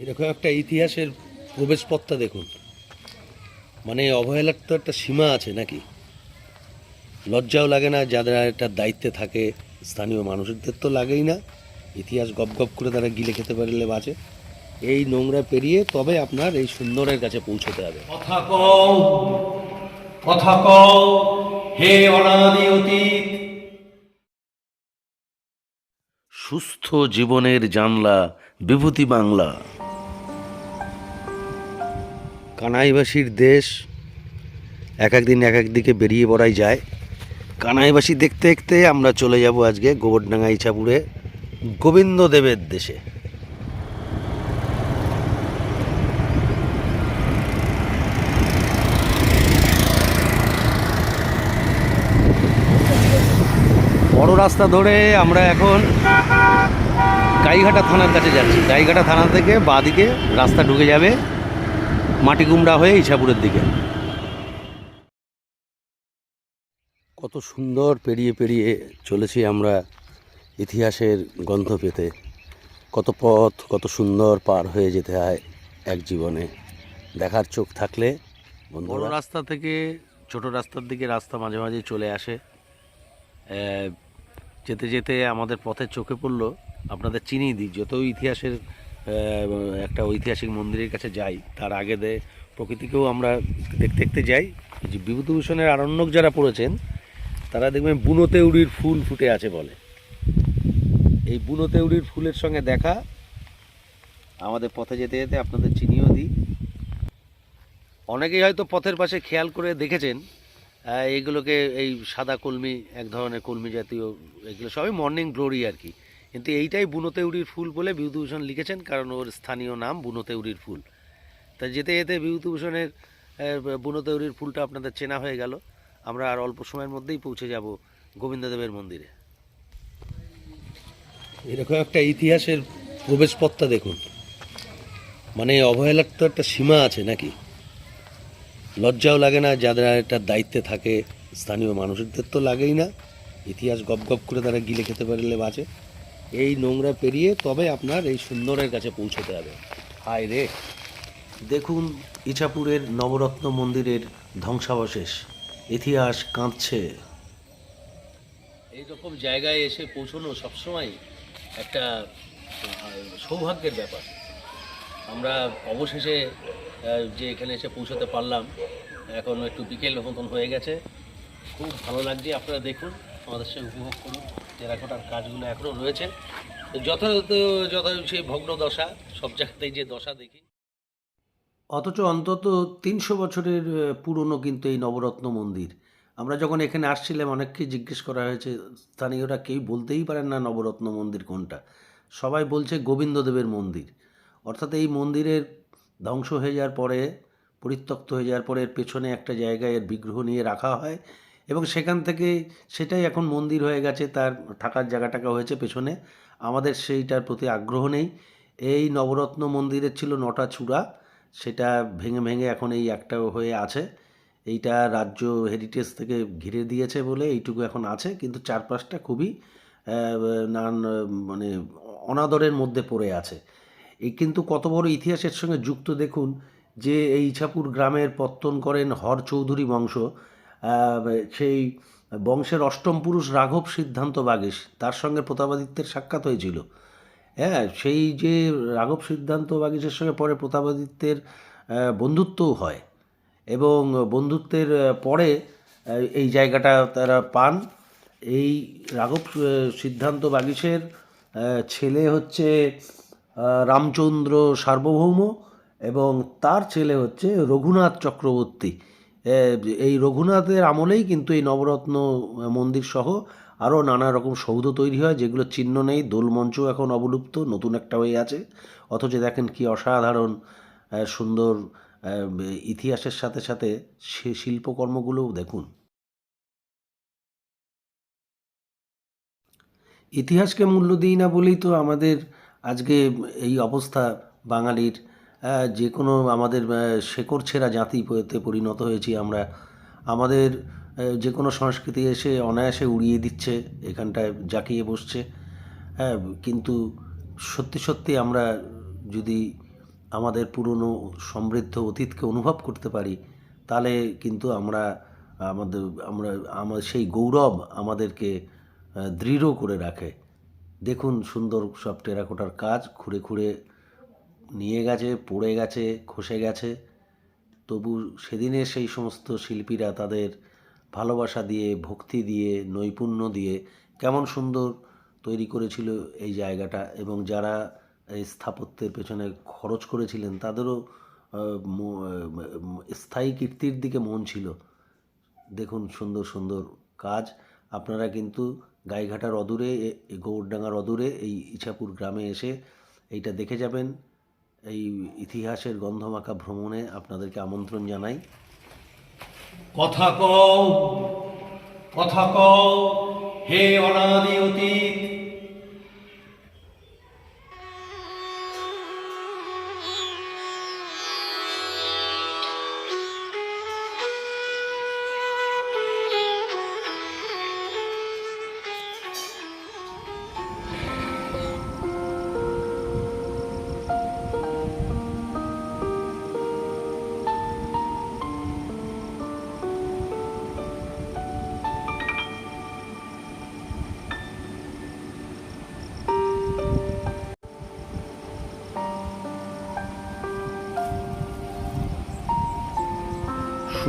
এরকম একটা ইতিহাসের প্রবেশপথটা দেখুন। মানে অবহেলার তো একটা সীমা আছে নাকি? লজ্জাও লাগে না যাদের একটা দায়িত্বে থাকে স্থানীয় মানুষদের তো লাগেই না। ইতিহাস গপ গপ করে তারা গিলে খেতে পারলে বাঁচে। এই নোংরা পেরিয়ে তবে আপনার এই সুন্দরের কাছে পৌঁছতে হবে। কথা কও কথা কও হে অনাদি অতীত। সুস্থ জীবনের জানলা বিভূতি বাংলা। কানাইবাসীর দেশ এক এক দিন এক এক দিকে বেরিয়ে পড়াই যায়। কানাইবাসী দেখতে দেখতে আমরা চলে যাব আজকে গোবরডাঙ্গা ইছাপুরে গোবিন্দ দেবের দেশে। বড় রাস্তা ধরে আমরা এখন গাইঘাটা থানার কাছে যাচ্ছি। গাইঘাটা থানা থেকে বাঁদিকে রাস্তা ঢুকে যাবে। মাটিকুমড়া হয়ে ইছাপুরের দিকে। কত সুন্দর পেরিয়ে পেরিয়ে চলেছি আমরা ইতিহাসের গন্ধ পেতে। কত পথ কত সুন্দর পার হয়ে যেতে হয় এক জীবনে। দেখার চোখ থাকলে বড় রাস্তা থেকে ছোট রাস্তার দিকে রাস্তা মাঝে মাঝে চলে আসে। যেতে যেতে আমাদের পথে চোখে পড়ল। আপনাদের চিনিয়ে দিই যত ইতিহাসের একটা ঐতিহাসিক মন্দিরের কাছে যাই, তার আগে দে প্রকৃতিকেও আমরা দেখতে দেখতে যাই। যে বিভূতিভূষণের আরণ্যক যারা পড়েছেন, তারা দেখবেন বুনোতেউড়ির ফুল ফুটে আছে বলে। এই বুনোতেউড়ির ফুলের সঙ্গে দেখা, আমাদের পথে যেতে যেতে আপনাদের চিনিয়েও দিই। অনেকেই হয়তো পথের পাশে খেয়াল করে দেখেছেন এইগুলোকে এই সাদা কলমি, এক ধরনের কলমি জাতীয়, এগুলো সবই মর্নিং গ্লোরি আর কি। কিন্তু এইটাই বুনোতেউড়ির ফুল বলে বিভূতিভূষণ লিখেছেন কারণ ওর স্থানীয় নাম বুনোতেউড়ির ফুল। তা যেতে যেতে বিভূতিভূষণের আহ, বুনোতেউড়ির ফুলটা আপনাদের চেনা হয়ে গেল। আমরা আর অল্প সময়ের মধ্যেই পৌঁছে যাব গোবিন্দদেবের মন্দিরে। এরকম একটা ইতিহাসের প্রবেশপথটা দেখুন। মানে অবহেলার তো একটা সীমা আছে নাকি? লজ্জাও লাগে না যাদের একটা দায়িত্বে থাকে স্থানীয় মানুষদের তো লাগেই না। ইতিহাস গপ গপ করে তারা গিলে খেতে পারলে বাঁচে। এই নোংরা পেরিয়ে তবে আপনার এই সুন্দরের কাছে পৌঁছতে হবে। হায় রে। দেখুন ইছাপুরের নবরত্ন মন্দিরের ধ্বংসাবশেষ। ইতিহাস কাঁদছে। এইরকম জায়গায় এসে পৌঁছানো সবসময় একটা সৌভাগ্যের ব্যাপার। আমরা অবশেষে যে এখানে এসে পৌঁছাতে পারলাম এখন একটু বিকেল মতন হয়ে গেছে। খুব ভালো লাগছে আপনারা দেখুন। আমাদের সঙ্গে উপভোগ করুন। টেরাকোটার কাজগুলো এখনও রয়েছে। যথাযথ যথাযথ সেই ভগ্ন দশা, সব জায়গাতেই যে দশা দেখি। অথচ অন্তত তিনশো বছরের পুরনো কিন্তু এই নবরত্ন মন্দির। আমরা যখন এখানে আসছিলাম অনেককে জিজ্ঞেস করা হয়েছে, স্থানীয়রা কেউ বলতেই পারেন না নবরত্ন মন্দির কোনটা। সবাই বলছে গোবিন্দদেবের মন্দির। অর্থাৎ এই মন্দিরের ধ্বংস হয়ে যাওয়ার পরে, পরিত্যক্ত হয়ে যাওয়ার পরে, এর পেছনে একটা জায়গায় এর বিগ্রহ নিয়ে রাখা হয়। এবং সেখান থেকে সেটাই এখন মন্দির হয়ে গেছে, তার থাকার জায়গাটাকে হয়েছে পেছনে। আমাদের সেইটার প্রতি আগ্রহ নেই। এই নবরত্ন মন্দিরের ছিল নটা চূড়া, সেটা ভেঙে ভেঙে এখন এই একটা হয়ে আছে। এইটা রাজ্য হেরিটেজ থেকে ঘিরে দিয়েছে বলে এইটুকু এখন আছে, কিন্তু চারপাশটা খুবই নান মানে অনাদরের মধ্যে পড়ে আছে। এই কিন্তু কত বড় ইতিহাসের সঙ্গে যুক্ত দেখুন, যে এই ইছাপুর গ্রামের পত্তন করেন হর চৌধুরী বংশ। সেই বংশের অষ্টম পুরুষ রাঘব সিদ্ধান্ত বাগেশ তার সঙ্গে প্রতাপাদিত্যের সাক্ষাৎ হয়েছিল। হ্যাঁ সেই যে রাঘব সিদ্ধান্ত বাগিচের সঙ্গে পরে প্রতাপাদিত্যের বন্ধুত্বও হয় এবং বন্ধুত্বের পরে এই জায়গাটা তারা পান। এই রাঘব সিদ্ধান্ত বাগিচের আহ, ছেলে হচ্ছে রামচন্দ্র সার্বভৌম এবং তার ছেলে হচ্ছে রঘুনাথ চক্রবর্তী। এই রঘুনাথের আমলেই কিন্তু এই নবরত্ন মন্দির সহ আরও নানা রকম সৌধ তৈরি হয়, যেগুলো চিহ্ন নেই দোলমঞ্চ এখন অবলুপ্ত, নতুন একটা হয়ে আছে। অথচ দেখেন কি অসাধারণ সুন্দর ইতিহাসের সাথে সাথে সে শিল্পকর্মগুলোও দেখুন। ইতিহাসকে মূল্য দিই না বলেই তো আমাদের আজকে এই অবস্থা বাঙালির যে কোনো আমাদের শেকড় ছেঁড়া জাতিতে পরিণত হয়েছি আমরা। আমাদের যে কোনো সংস্কৃতি এসে অনায়াসে উড়িয়ে দিচ্ছে এখানটায়, জাকিয়ে বসছে। হ্যাঁ কিন্তু সত্যি সত্যি আমরা যদি আমাদের পুরনো সমৃদ্ধ অতীতকে অনুভব করতে পারি, তাহলে কিন্তু আমরা, আমাদের, আমরা আমার সেই গৌরব আমাদেরকে দৃঢ় করে রাখে। দেখুন সুন্দর সব টেরাকোটার কাজ, খুঁড়ে খুঁড়ে নিয়ে গেছে, পড়ে গেছে, খসে গেছে। তবু সেদিনের সেই সমস্ত শিল্পীরা তাদের ভালোবাসা দিয়ে, ভক্তি দিয়ে, নৈপুণ্য দিয়ে কেমন সুন্দর তৈরি করেছিল এই জায়গাটা এবং যারা এই স্থাপত্যের পেছনে খরচ করেছিলেন তাদেরও স্থায়ী কীর্তির দিকে মন ছিল। দেখুন সুন্দর সুন্দর কাজ। আপনারা কিন্তু গাইঘাটার অদূরে গৌরডাঙ্গার অদূরে এই ইছাপুর গ্রামে এসে এইটা দেখে যাবেন। এই ইতিহাসের গন্ধমাখা ভ্রমণে আপনাদেরকে আমন্ত্রণ জানাই। কথা কও কথা কও হে অনাদি অতীত